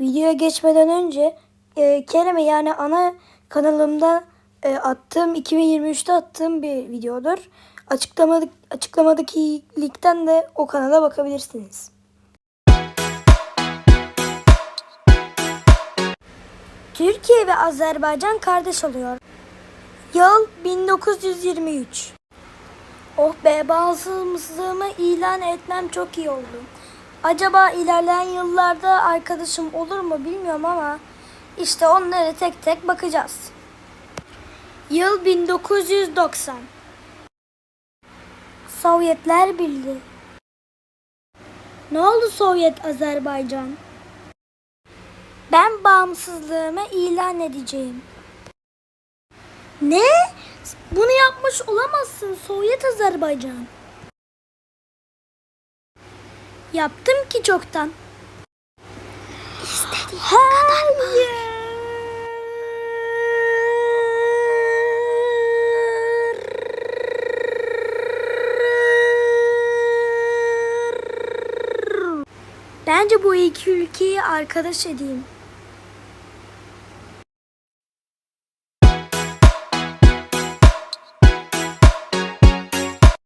Videoya geçmeden önce e, Kerem'e yani ana kanalımda e, attığım 2023'te attığım bir videodur. Açıklamadaki, açıklamadaki linkten de o kanala bakabilirsiniz. Türkiye ve Azerbaycan kardeş oluyor. Yıl 1923. Oh be bağımsızlığımı ilan etmem çok iyi oldu. Acaba ilerleyen yıllarda arkadaşım olur mu bilmiyorum ama işte onlara tek tek bakacağız. Yıl 1990. Sovyetler Birliği. Ne oldu Sovyet Azerbaycan? Ben bağımsızlığımı ilan edeceğim. Ne? Bunu yapmış olamazsın Sovyet Azerbaycan. Yaptım ki çoktan. İstediğin kadar Bence bu iki ülkeyi arkadaş edeyim.